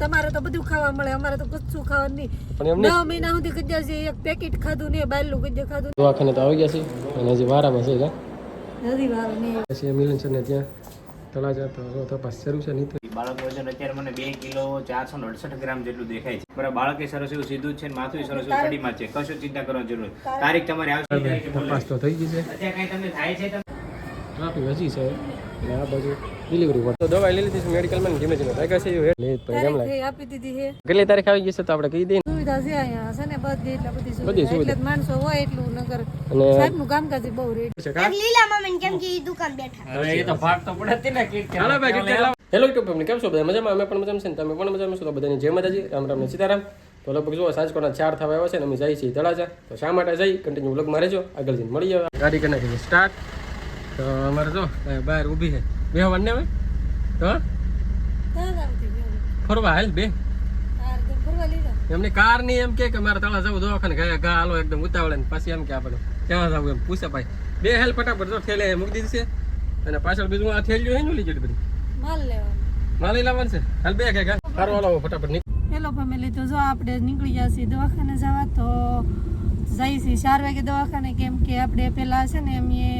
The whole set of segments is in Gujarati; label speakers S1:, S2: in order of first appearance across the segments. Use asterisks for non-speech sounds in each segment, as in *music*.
S1: તમારે તો બધું ખાવા મળે અમારે તો કશું ખાવા નહીં.
S2: પણ એમને
S1: નવ મહિના સુધી કદાચ છે એક પેકેટ ખાધું નહીં બાયલું કદાચ ખાધું
S2: દવાખાને તો આવી ગયા છે. અને હજી વારામાં છે
S1: નથી વાર નહીં.
S2: પછી મિલન છે ને ત્યાં તળાજા તો તપાસ શરૂ છે નહીં તો
S3: બાળક વજન અત્યારે મને બે કિલો ચારસો ને અડસઠ ગ્રામ જેટલું દેખાય છે. બરાબર બાળકે સરસ એવું સીધું જ છે ને માથું સરસ એવું ચડીમાં છે. કશું ચિંતા કરવાની જરૂર તારીખ તમારી આવશે.
S2: તપાસ તો થઈ ગઈ છે.
S3: અત્યારે કઈ તમને થાય છે?
S2: ટ્રાફિક હજી છે. અને આ બાજુ ડિલિવરી પર તો દવા લઈ લીધી છે મેડિકલમાં ને ધીમે ધીમે લાગ્યા છે એવું લે પછી કેમ લાગે.
S1: આપી દીધી છે.
S2: કેટલી તારીખ આવી ગઈ છે તો આપણે કહી દઈએ
S1: સુવિધા છે અહીંયા છે ને બધી એટલે બધી સુવિધા. એટલે માણસો હોય એટલું નગર.
S2: અને
S1: સાહેબનું કામકાજ બહુ રેડ.
S2: છે કા?
S4: લીલા મમ્મી કેમ કે દુકાન બેઠા.
S3: હવે એ તો ભાગ તો પડે જ ને કીટ
S2: હાલો ભાઈ કેટલા હેલો યુટ્યુબ ફેમિલી કેમ છો બધા? મજામાં? અમે પણ મજામાં છે ને તમે પણ મજામાં છો? તો બધાની જય માતાજી. રામ રામ ને સીતારામ. તો લગભગ જુઓ સાંજકોના ચાર થવા આવ્યા છે ને અમે જઈએ છીએ તળાજા તો શા માટે જઈ? કન્ટિન્યુ વ્લોગમાં રહેજો. આગળ જઈને મળી જાવ ગાડી કરી નાખી સ્ટાર્ટ તો અમારે જો બહાર ઊભી છે. બે હવાને હવે. તો ફરવા હાલ બે. એમની કારની એમ કે મારે તળા જવું દવાખાને ગયા ઘા હાલો એકદમ ઉતાવળે ને પછી એમ કે આપણે ક્યાં જવું એમ. પૂછે ભાઈ. બે હેલ ફટાફટ જો ઠેલે મૂકી દીધી છે. અને પાછળ બીજું આ થેલ્યું એનું લીધું બધી?
S1: માલ લેવાનું.
S2: માલી લાવવાનું છે. હાલ બે કે ઘા. સારું હાલો ફટાફટ
S1: પેલો ફેમિલી તો જો આપણે નીકળી જશે દવાખાને જવા તો જઈએ છીએ ચાર વાગે દવાખાને કેમ કે આપણે પેલા છે ને એમ એ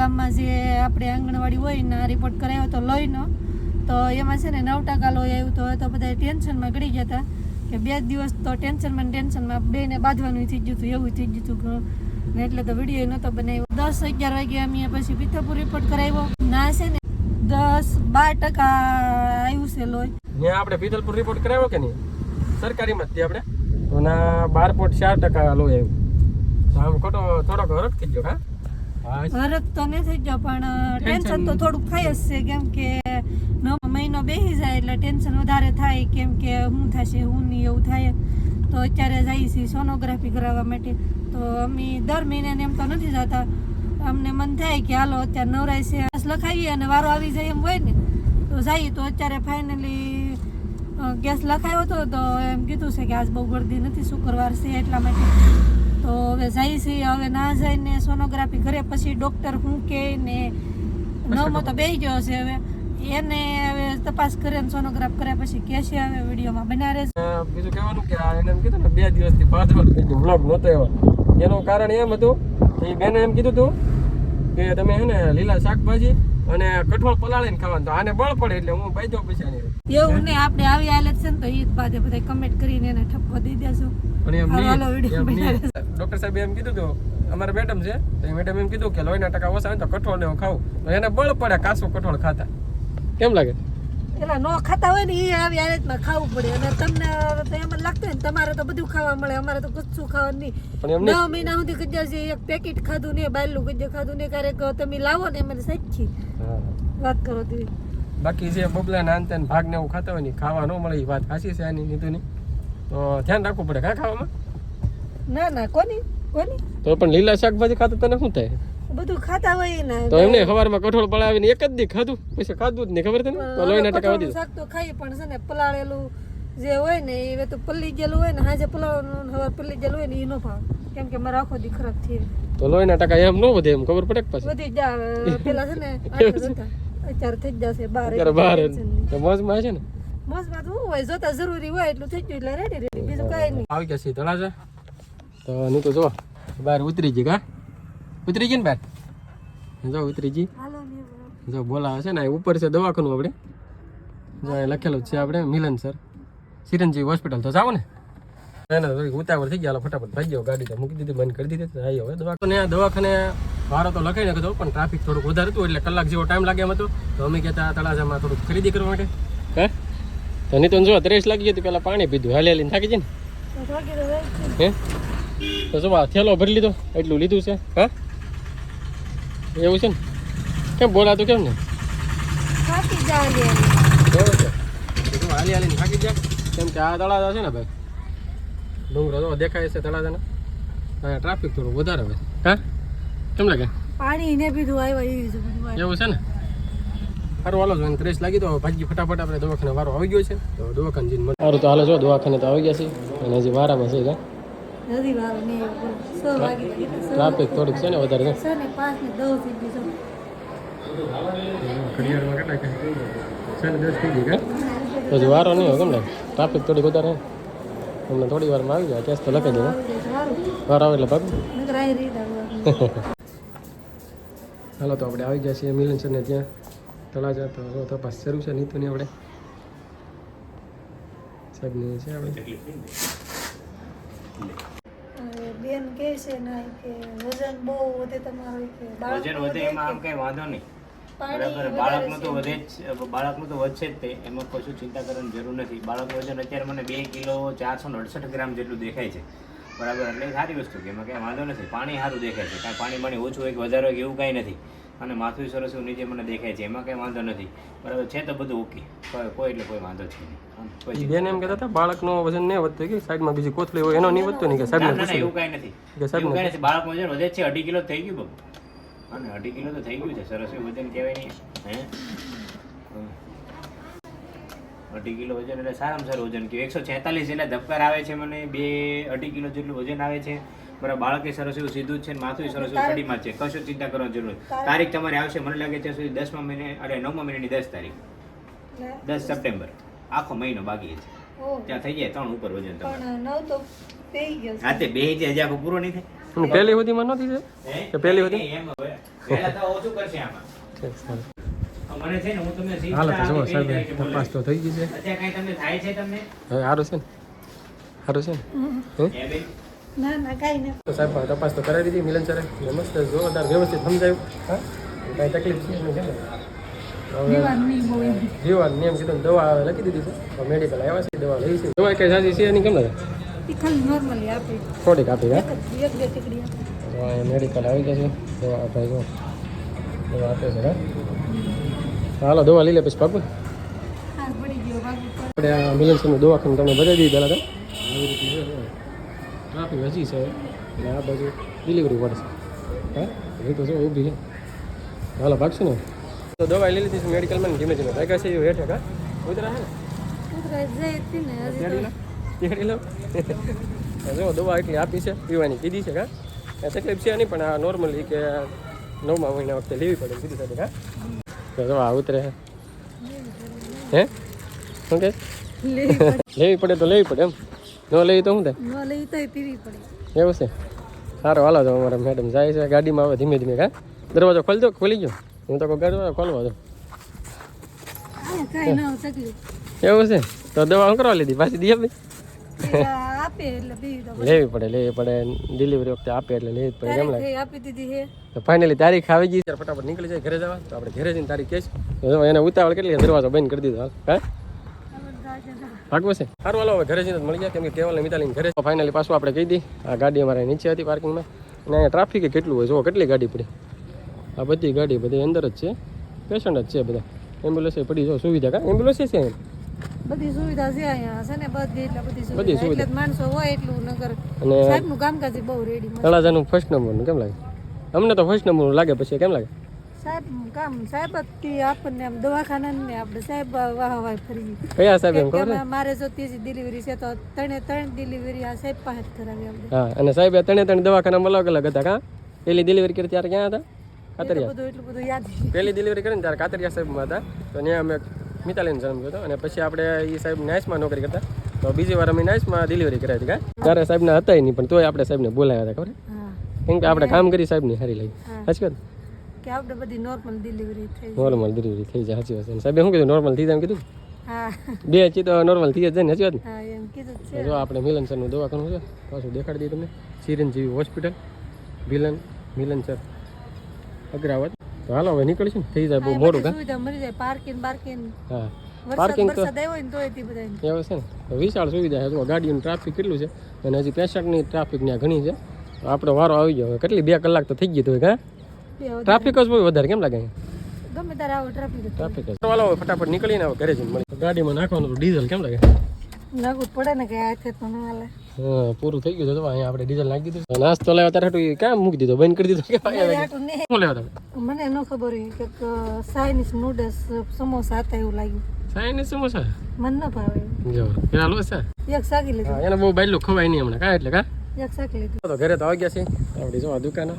S1: ગામમાં જે આપણે આંગણવાડી હોય ને રિપોર્ટ કરાવ્યો તો લોહીનો, તો એમાં છે ને નવ ટકા લોહી આવ્યું તો તો બધા ટેન્શનમાં ગળી ગયા હતા કે બે દિવસ તો ટેન્શનમાં ટેન્શનમાં બેને બાંધવાનું થઈ ગયું હતું, એવું થઈ ગયું હતું. ને એટલે તો વીડિયો નહોતો બનાવ્યો. દસ અગિયાર વાગ્યા અમે પછી પિત્તપુર રિપોર્ટ કરાવ્યો. ના, છે ને, દસ બાર ટકા આવ્યું છે લોહી.
S2: ત્યાં આપણે પીતલપુર રિપોર્ટ કરાવ્યો કે નહીં? સરકારીમાં જ આપણે? તો ના, બાર પોઈન્ટ ચાર ટકા લોહી આવ્યું. આમ ખોટો, થોડોક હરખ થઈ ગયો, હા? હા
S1: ફરક તો નથી જો પણ ટેન્શન તો થોડુંક થાય જ છે કેમ કે નવ મહિનો બેસી જાય એટલે ટેન્શન વધારે થાય કેમ કે શું થશે હું નહીં એવું થાય. તો અત્યારે જઈએ છીએ સોનોગ્રાફી કરાવવા માટે. તો અમે દર મહિને એમ તો નથી જતા. અમને મન થાય કે હાલો અત્યારે નવરાય છે લખાવીએ અને વારો આવી જાય એમ હોય ને તો જઈએ તો અત્યારે ફાઇનલી ગેસ લખાયો હતો તો એમ કીધું છે કે આજ બહુ ગળદી નથી શુક્રવાર છે એટલા માટે. તો હવે જાય છે હવે ના જઈને સોનોગ્રાફી કરે પછી ડોક્ટર શું કે ને નવમો તો બેસી ગયો છે હવે. એને હવે તપાસ કરે ને સોનોગ્રાફ કર્યા પછી કે છે હવે વિડીયોમાં બના રહેશે.
S2: અ, બીજું કહેવાનું કે આ એને એમ કીધું ને બે દિવસથી થઈ ગયું બ્લોગ નહોતો એવો. એનું કારણ એમ હતું કે બેને એમ કીધું હતું કે તમે હે ને લીલા શાકભાજી અને કઠોળ પલાળીને ખાવાનું. તો આને બળ પડે એટલે હું બાજો પૈસા નહીં
S1: એવું ને આપણે આવી હાલત છે ને તો એ જ બધા કમેન્ટ કરીને એને ઠપકો દઈ દેશું
S2: નહીં નહીં. ડોક્ટર સાહેબ એમ કીધું તો અમારે મેડમ છે તો મેડમ એમ કીધું કે લોહીના ટકા ઓછા હોય તો કઠોળ ને ખાવું. તો એને બળ પડે કાસો કઠોળ ખાતા. કેમ લાગે?
S1: પેલા નો ખાતા હોય ને એ આવી હાલતમાં ખાવું પડે. અને તમને તમારે તો બધું ખાવા મળે અમારે તો કશું ખાવા નહીં. નવ મહિના સુધી કદાચ એક પેકેટ ખાધું ને બાયલું કદાચ ખાધું ને ક્યારેક તમે લાવો ને મને સાચી. વાત કરો તે
S2: બાકી જે બબલા ના અંતે ભાગ ને એવું ખાતા હોય ને ખાવા ન મળે એ વાત સાચી છે આની નીતુની તો ધ્યાન રાખવું પડે કા ખાવામાં?
S1: ના ના કોની કોની?
S2: તો પણ લીલા શાકભાજી ખાતા તને શું થાય?
S1: બધું ખાતા હોય ને.
S2: તો એમને સવારમાં કઠોળ પલાવીને એક જ દી ખાધું પછી ખાધું જ નહીં ખબર તને? તો લોહીના ટકા વધી
S1: શાક તો ખાઈ પણ છે ને પલાળેલું જે હોય ને એ તો પલ્લી ગયેલું હોય ને હાજે પલાળવાનું હવાર પલ્લી ગયેલું હોય ને એ ન ભાવે. કેમ કે મારા આખો દી ખરાબ થઈ
S2: તો લોહીના ટકા એમ નો વધે એમ ખબર પડે કે પછી?
S1: વધી જા *laughs* પેલા છે ને અત્યારે થઈ જ જશે બાર
S2: અત્યારે બહાર તો મોજમાં છે ને?
S1: મોજમાં તો હોય જોતા જરૂરી હોય એટલું થઈ ગયું એટલે રેડી રેડી બીજું કાંઈ નહીં.
S2: આવી ગયા છે તળાજા. તો નહીં તો જો બહાર ઉતરી ગઈ કા? ઉતરી ગઈ ને બહાર? જો ઉતરી ગઈ.
S1: હાલો
S2: જો બોલાવે છે ને ઉપર છે દવાખાનું આપણે. જો લખેલું જ છે આપણે મિલન સર. ચિરંજીવી હોસ્પિટલ તો જાઓ ને. ના ના ઉતાવળ થઈ ગયા હાલો ફટાફટ ભાઈ ગયો ગાડી તો મૂકી દીધી બંધ કરી દીધી તો આવી હવે દવાખાને. દવાખાને ભારો તો લખાઈ નાખતો પણ ટ્રાફિક થોડુંક વધારે હતું એટલે કલાક જેવો ટાઈમ લાગે એમ હતો. તો અમે કહેતા તળાજામાં થોડુંક ખરીદી કરવા માટે. હે? તો નહીં તો જો ત્રેસ લાગી હતી પેલા પાણી પીધું હાલી હાલીને થાકી જાય. ને હે? તો જો થેલો ભરી લીધો એટલું લીધું છે હા? એવું છે ને? કેમ બોલાતું કેમ ને હાલી હાલીને થાકી જાય કેમ કે આ તળાજા છે ને ભાઈ ડુંગરો તો દેખાય છે તળાજાના. અહીંયા ટ્રાફિક થોડું વધારે હોય. હા? કેમ લાગે?
S1: પાણી ને પીધું આવ્યા એવી છે
S2: ને? સારું હાલો જો ત્રેસ લાગી તો ભાજી ફટાફટ આપણે દવાખાને વારો આવી ગયો છે. તો દવાખાને જઈને સારું તો હાલો જો દવાખાને તો આવી ગયા છે અને હજી વારામાં છે કા ટ્રાફિક થોડુંક છે ને વધારે છે. ઘડિયાળમાં કેટલા કે દસ થઈ ગઈ કા?
S1: એટલે
S2: હજી વારો નહીં હોય કેમ ને ટ્રાફિક થોડી વધારે અમને થોડી વારમાં આવી જાય કેસ તો લખી દેવા વાર આવે એટલે ભાગ. *laughs* હાલો તો આપણે આવી ગયા છીએ મિલન છે ને ત્યાં. તળાજા તો તપાસ શરૂ છે નીતુની આપણે. નહીં છે આપણે.
S1: બેન કહે છે ના કે વજન બહુ વધે તમારું કે
S3: વજન વધે એમાં આમ કઈ વાંધો નહીં. બરાબર બાળકનું તો વધે જ બાળકનું તો વધશે જ તે એમાં કશું ચિંતા કરવાની જરૂર નથી. બાળકનું વજન અત્યારે મને બે કિલો ચારસો અડસઠ ગ્રામ જેટલું દેખાય છે. બરાબર એટલે સારી વસ્તુ કે એમાં કાંઈ વાંધો નથી. પાણી સારું દેખાય છે. કાંઈ પાણી પાણી ઓછું હોય કે વધારે હોય કે એવું કાંઈ નથી. અને માથું સરસ એવું નીચે મને દેખાય છે. એમાં કઈ વાંધો નથી. બરાબર છે તો બધું ઓકે કોઈ કોઈ એટલે કોઈ વાંધો છે નહીં.
S2: બેન એમ કહેતા હતા બાળકનો વજન નહીં વધતો. કે સાઈડમાં બીજી કોથળી હોય એનો નહીં વધતો નહીં કે પૂછી
S3: એવું કાંઈ નથી.
S2: બાળક
S3: એવું કાંઈ નથી. બાળકનું વજન વધે છે. અઢી કિલો થઈ ગયું બાબુ અને અઢી કિલો તો થઈ ગયું છે. સરસ એવું વજન કહેવાય નહીં. હે. અઢી કિલો વજન એટલે સારામાં સારું વજન કહેવાય એકસો છેતાલીસ જેટલા ધબકાર આવે છે મને બે અઢી કિલો જેટલું વજન આવે છે. બરાબર બાળકે સરસ એવું સીધું જ છે ને માથું સરસ એવું સ્ટડીમાં જ છે. કશું ચિંતા કરવાની જરૂર તારીખ તમારે આવશે મને લાગે છે સુધી દસમા મહિને અરે નવમા મહિનાની દસ તારીખ. દસ સપ્ટેમ્બર. આખો મહિનો બાકી છે. ત્યાં થઈ જાય ત્રણ ઉપર વજન તમારે.
S1: પણ નવ તો પેઈ ગયો છે.
S3: હા તે બે હજી હજી આખો પૂરો નહીં થાય.
S2: પહેલી સુધીમાં નથી છે? કે પહેલી સુધી
S3: એમ હવે. પહેલા તો ઓછું કરશે આમાં. મને છે ને હું તમને
S2: હાલો તો જુઓ સાહેબ. તપાસ તો થઈ ગઈ છે.
S3: અત્યારે કાંઈ તમને થાય છે તમને?
S2: છે ને? સારું છે ને? હે
S1: ના ના કાંઈ નથી
S2: તો સાહેબ તપાસ તો કરાવી દીધી મિલન સરે. મસ્ત જોરદાર વ્યવસ્થિત સમજાયું. હા? કાંઈ તકલીફ છે નહીં કેમ ને? જીવન નિયમ કીધું દવા લખી દીધી છે. મેડિકલ આવ્યા છે દવા લઈ છે. દવા કઈ સાચી છે નહીં કેમ લાગે
S1: ખાલી નોર્મલી આપે.
S2: થોડીક આપી હા?
S1: એક બે ટીકડી આપે.
S2: તો અહીંયા મેડિકલ આવી ગયા છે. દવા આપે જો. દવા આપે છે હા? હાલો દવા લઈ લે પછી પાકું? આપણે આ મિલન સરનું દવાખાનું તમને બતાવી દીધી પહેલાં તો. આવી રીતે ટ્રાફિક હજી છે અને આ બાજુ ડિલિવરી પડશે હા? એ તો જો ઊભી છે. હાલો ભાગશું ને? તો દવા લઈ લીધી છે મેડિકલમાં ધીમે ધીમે. ભાગ્યા છે એવું હેઠે કા ઉતરા છે ને તેડી લો જો દવા એટલી આપી છે પીવાની કીધી છે કા તકલીફ છે નહીં પણ આ નોર્મલી કે નવમા મહિના વખતે લેવી પડે કીધી સાથે કા આ ઉતરે હે. શું કે?
S1: લેવી પડે
S2: તો લેવી પડે એમ. ન લેવી તો શું થાય?
S1: ન લઈ તોય પીવી પડે.
S2: એવું છે? સારું હાલો તો અમારા મેડમ જાય છે. ગાડીમાં આવે ધીમે ધીમે કા દરવાજો ખોલી દો ખોલી ગયો. હું તો કોઈ દરવાજો ખોલવા દો એવું છે? તો દવા હું કરવા લીધી? પાછી દી
S1: એ આપે એટલે
S2: લેવી પડે લેવી પડે. ડિલિવરી વખતે આપે એટલે લેવી પડે કેમ લાગે?
S1: આપી દીધી છે.
S2: તો ફાઇનલી તારીખ આવી ગઈ ત્યારે ફટાફટ નીકળી જાય ઘરે જવા. તો આપણે ઘરે જઈને તારીખ કહીશ. તો એને ઉતાવળ કેટલી દરવાજો બંધ કરી દીધો હા? ભાગવું છે? સારું હાલો હવે ઘરે જઈને મળી ગયા કેમ કે કેવલ ને મિતાલીને ઘરે. ફાઇનલી પાછું આપણે કહી દી આ ગાડી અમારે નીચે હતી પાર્કિંગમાં અને અહીંયા ટ્રાફિક કેટલું હોય જુઓ કેટલી ગાડી પડી. આ બધી ગાડી બધી અંદર જ છે પેશન્ટ જ છે બધા. એમ્બ્યુલન્સ પડી જો સુવિધા કા? એમ્બ્યુલન્સ છે અહીંયા?
S1: બધી સુવિધા છે અહીંયા છે ને બધી એટલે બધી સુવિધા. એટલે માણસો હોય એટલું નગર.
S2: અને
S1: સાહેબનું કામકાજ બહુ રેડી
S2: તળાજાનું ફર્સ્ટ નંબરનું કેમ લાગે? અમને તો ફર્સ્ટ નંબર લાગે પછી કેમ લાગે?
S1: સાહેબ કામ સાહેબથી આપણને આમ દવાખાના ને આપણે સાહેબ વાહ વાહ ફરી.
S2: કયા સાહેબ એમ ખબર
S1: મારે જો ત્રીજી ડિલિવરી છે તો ત્રણે ત્રણ ડિલિવરી આ સાહેબ પાસે કરાવી આપણે
S2: હા અને સાહેબ ત્રણે ત્રણ દવાખાનામાં અલગ અલગ હતા કા? પેલી ડિલિવરી કરી ત્યારે ક્યાં હતા? કાતરિયા
S1: બધું એટલું બધું યાદ છે.
S2: ડિલિવરી કરીને ત્યારે કાતરિયા સાહેબમાં હતા. તો ત્યાં અમે મિતાલીને જન્મ હતો. અને પછી આપણે એ સાહેબ નાઇસમાં નોકરી કરતા. તો બીજી વાર અમે નાઇસમાં ડિલિવરી કરાવી હતી કા? ત્યારે સાહેબના હતા નહીં પણ તોય આપણે સાહેબને બોલાવ્યા હતા ખબર કેમ કે આપણે કામ કરી સાહેબની સારી લાગી.
S1: હા.
S2: સાચી
S1: કે આપણે બધી નોર્મલ ડિલિવરી થઈ
S2: નોર્મલ ડિલિવરી થઈ જાય સાચી વાત સાહેબ શું કીધું? નોર્મલ થઈ જાય કીધું?
S1: હા.
S2: બે ચી તો નોર્મલ થઈ જ જાય ને સાચી વાત
S1: એમ કીધું છે.
S2: જો આપણે મિલન સરનું દવાખાનું છે પાછું દેખાડી દઈએ તમને. ચિરંજીવી હોસ્પિટલ મિલન મિલન સર અગ્રાવત હાલો હવે નીકળીશું થઈ જાય બહુ મોડું કા?
S1: મળી જાય પાર્કિંગ બાર્કિંગ
S2: હા. પાર્કિંગ તો એવું છે ને. વિશાળ સુવિધા છે. તો ગાડીનું ટ્રાફિક કેટલું છે? અને હજી પેસઠની ટ્રાફિક ત્યાં ઘણી છે. આપણો વારો આવી ગયો. કેટલી બે કલાક તો થઈ ગઈ તો હા ટ્રાફિક જ બહુ વધારે. કેમ લાગે
S1: ગમે ત્યારે આવો ટ્રાફિક
S2: ટ્રાફિક ચાલો ફટાફટ નીકળીને ઘરે જઈને ગાડીમાં નાખવાનું ડીઝલ કેમ લાગે?
S1: જ પડે ને કે હાથે તો ન હાલે.
S2: હા પૂરું થઈ ગયું તો અહીંયા આપણે ડીઝલ નાખી દીધું નાસ્તો લેવા ત્યારે તું ક્યાં મૂકી દીધો બંધ કરી દીધો કે શું લેવા તમે?
S1: મને ન ખબર હોય કે ચાઇનીઝ નૂડલ્સ સમોસા હતા એવું લાગ્યું.
S2: ચાઇનીઝ સમોસા?
S1: મને ન ભાવે.
S2: જો પેલા
S1: એક શાકી લીધું.
S2: એને બહુ બાયલું ખવાય નહીં હમણાં. કાંઈ એટલે કા?
S1: એક શાકી લીધું.
S2: તો ઘરે તો આવી ગયા છે. આપણી જો આ દુકાન.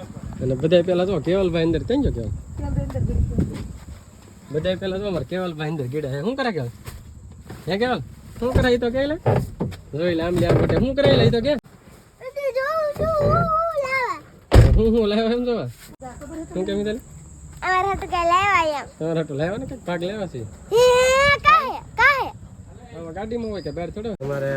S2: અને બધા પહેલા જો કેવલભાઈ અંદર ત્યાં જો કેવલ. બધા પહેલા જો અમારે કેવલભાઈ અંદર ગીડા શું કરે કેવલ? હે કેવલ? શું કરાય તો કે લે. જોઈ લે આમ લે આમ માટે શું કરાય લે તો કે હું હું લાવ્યો એમ જોવા? શું કેમ ચાલે
S4: અમાર હાટુ કે લાવ્યા એમ
S2: તમારે હાટું લાવ્યો ને કે ભાગ લેવા છે?
S4: હે કાહે કાહે
S2: આમાં ગાડીમાં હોય કે બહાર છોડો અમારે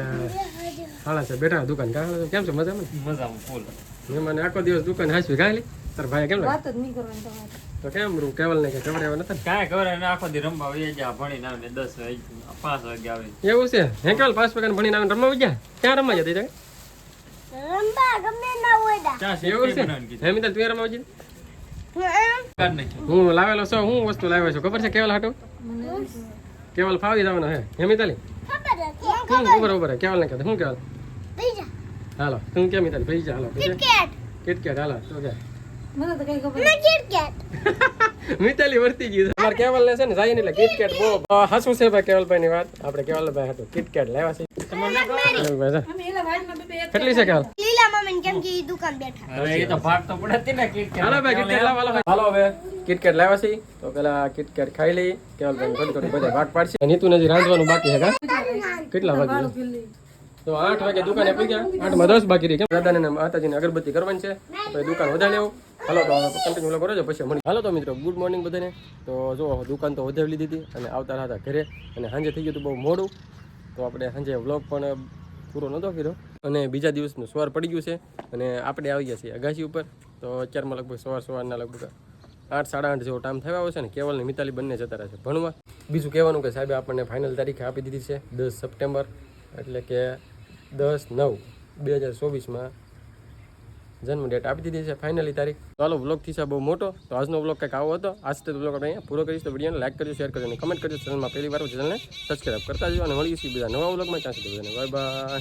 S2: હાલા છે બેઠા દુકાન કા કેમ છે? મજામાં?
S3: મજામાં ફૂલ.
S2: મેં મને આખો દિવસ દુકાન હાસવી ખાલી? તાર ભાઈ કેમ લાગે
S1: વાત જ નહીં કરવાની તમારે.
S2: તો કેમ રૂમ કેવલ ને કે ખબર નતા
S5: કાંઈ ખબર એને આખો દી રમવા વહી ગયા ભણીને આવીને દસ વાગે પાંચ વાગે આવે.
S2: એવું છે? હે કેવલ પાંચ વાગ્યા ભણીને આવે રમવા ગયા? ક્યાં રમવા જતી
S4: રંબા ગમે ના હોય દા
S5: ચા
S2: એવું છે. હે મિત્ર તું રમવા જતી હું લાવેલો છો? હું વસ્તુ લાવ્યો છું? ખબર છે કેવલ હાટો? કેવલ ફાવી જવાનો હે. હે મિતાલી
S4: ખબર હતી.
S2: હું ખબર ખબર કેવલ ને કહેતો હું કેવલ? હાલો તું કેમ મિતાલી પૈસા હાલો.
S4: કિટકેટ.
S2: કિટકેટ હાલો તો કે.
S1: મને તો કઈ ખબર
S4: કિટકેટ *laughs*
S2: મિતાલી વર્તી ગયું. અમારે કેવલ ને છે ને જાય ને એટલે કિટકેટ બહુ હાસું છે ભાઈ કેવલભાઈ ની વાત. આપણે કેવલભાઈ હાટું કિટકેટ લેવા છે. કેવલભાઈ છે.
S1: અમે એલા વાડમાં બે બે એક
S2: કેટલી છે કેવલ
S4: લીલા મમ્મી કેમ કે દુકાન બેઠા.
S5: હવે એ તો ભાગ તો પડે ને કીટ
S2: હાલો ભાઈ કિટકેટ લાવો હાલો હાલો હવે કિટકેટ લાવ્યા છે. તો પેલા કિટકેટ ખાઈ લઈ કેવલભાઈ થોડી થોડી બધા ભાગ પાડશે. નીતુ હજી રાંધવાનું બાકી છે કા? કેટલા વાગે? તો આઠ વાગે દુકાને પહોંચ્યા આઠમાં દસ બાકી રહી કેમ? દાદાને ને માતાજીને અગરબત્તી કરવાની છે. તો એ દુકાન વધારે લેવું. હાલો, તો કન્ટિન્યુ કરો છો પછી મળી હાલો, તો મિત્રો ગુડ મોર્નિંગ બધાને. તો જો, દુકાન તો વધારી લીધી અને આવતા હતા ઘરે. અને સાંજે થઈ ગયું હતું બહુ મોડું. તો આપણે સાંજે વ્લોગ પણ પૂરો નહોતો કર્યો. અને બીજા દિવસનું સવાર પડી ગયું છે. અને આપણે આવી ગયા છીએ અગાસી ઉપર. તો અત્યારમાં લગભગ સવાર સવારના લગભગ આઠ, સાડા આઠ જેવો ટાઈમ થયો છે ને કેવલ ને મિતાલી બંને જતા રહે છે ભણવા. બીજું કહેવાનું કે સાહેબે આપણને ફાઇનલ તારીખ આપી દીધી છે દસ સપ્ટેમ્બર. એટલે કે દસ નવ, બે હજાર ચોવીસમાં જન્મ ડેટ આપી દીધી છે. ફાઇનલી તારીખ. ચાલો વ્લોગથી છે બહુ મોટો. તો આજનો વ્લોગ કંઈક આવો હતો? આજ તો વ્લોગ આપણે અહીંયા પૂરો કરીશ. તો વિડીયોને લાઈક કરજો શેર કરજો અને કમેન્ટ કરજો. ચેનલમાં પહેલી વાર ચેનલને સબસ્ક્રાઈબ કરતા જજો. અને મળીશું બીજા નવા વ્લોગમાં ત્યાં સુધી બાય